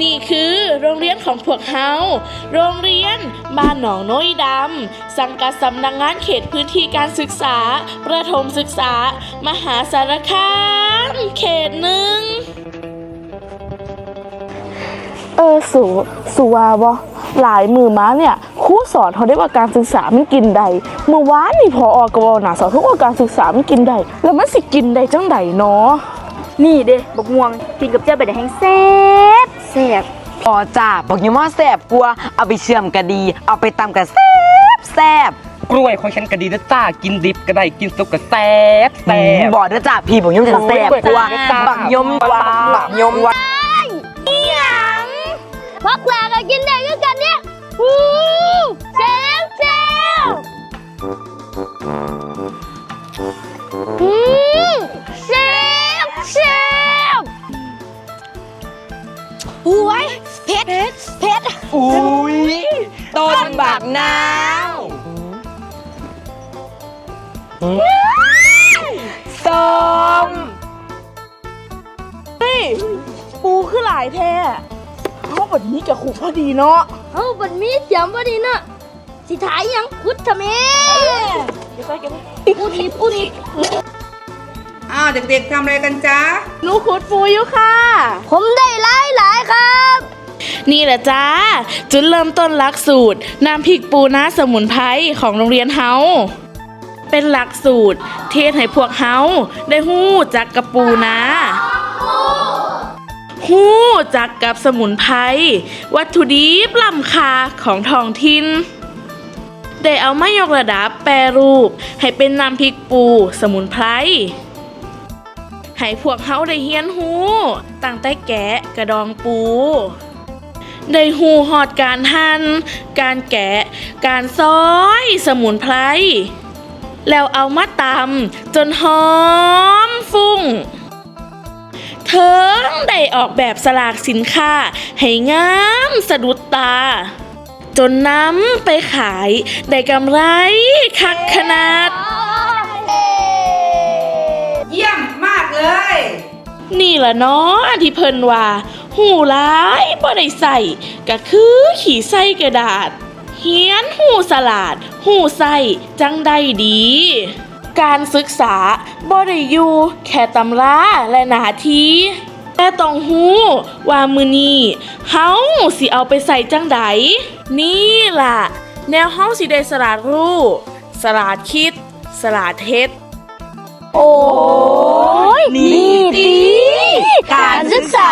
นี่คือโรงเรียนของพวกเฮา โรงเรียนบ้านหนองน้อยดำ สังกัดสำนักงานเขตพื้นที่การศึกษา ประถมศึกษา มหาสารคามเขตหนึ่ง เออสูสูวาบ่หลายมือมาเนี่ยครูสอนเขาได้ว่าการศึกษามันกินใด เมื่อวานนี่พออกบหนาสอนทุกว่าการศึกษามันกินใด แล้วมันสิกินใดจังใดเนาะ นี่เด้บักม่วงกินกับเจ้าไปได้แห้งแซ่บแซ่บพอจ้าบอกยังว่าแสบกลัวเอาไปเชื่อมก็ดี เอาไปตำก็แซบแซบกล้วยของฉันก็ดีนะจ้ากินดิบก็ได้กินสุกก็แซ่บแซ่บบอกเด้อจ้าพี่บอกยังจะแสบกลัวโอ้ยจ้าบักยมกว่าบักยมว่าพักแหลกกินได้ด้วยกันเนี่ย อุ้ยต้นบักนาวส้มปูคือหลายแท้เขาแบบนี้กับขู่พอดีเนาะเอาบัดมีเสียมพอดีน่ะสิถ่ายยังคุดทำไมปูนีปูนีอ้าวเด็กๆทำอะไรกันจ๊ะหนูขุดปูอยู่ค่ะ ผมได้หลายหลายครับ นี่แหละจ้า จุดเริ่มต้นหลักสูตรน้ำพริกปูน้าสมุนไพรของโรงเรียนเฮาเป็นหลักสูตร เทศให้พวกเฮาได้หู้จักกับปูนาหู้จักกับสมุนไพรวัตถุดิบล้ำค่าของท้องถิ่นได้เอามายกระดับแปรรูป ให้เป็นน้ำพริกปูสมุนไพรให้พวกเฮาได้เฮียนหูตั้งแต่แกะกระดองปู ได้หูหอดการหั่นการแกะ การซอย สมุนไพรแล้วเอามาตำจนหอมฟุ้งเถิงได้ออกแบบสลากสินค้า ให้งามสะดุดตา จนนำไปขาย ได้กำไรคักขนาด เยี่ยมมากเลย นี่ล่ะเนาะที่เพิ่นว่า หูร้ายบ่ได้ใส่ก็คือขี่ใส่กระดาษ เฮียนหูสลาด หูใส่จังได้ดี การศึกษาบ่ได้อยู่แค่ตำราและหนาทีแต่ต้องหูว่ามือนี้เฮาสิเอาไปใส่จังใดนี่ล่ะ แนวเฮาสิได้สลาดรู้ สลาดคิด สลาดเฮ็ด โอ้ยนี่ดีการศึกษา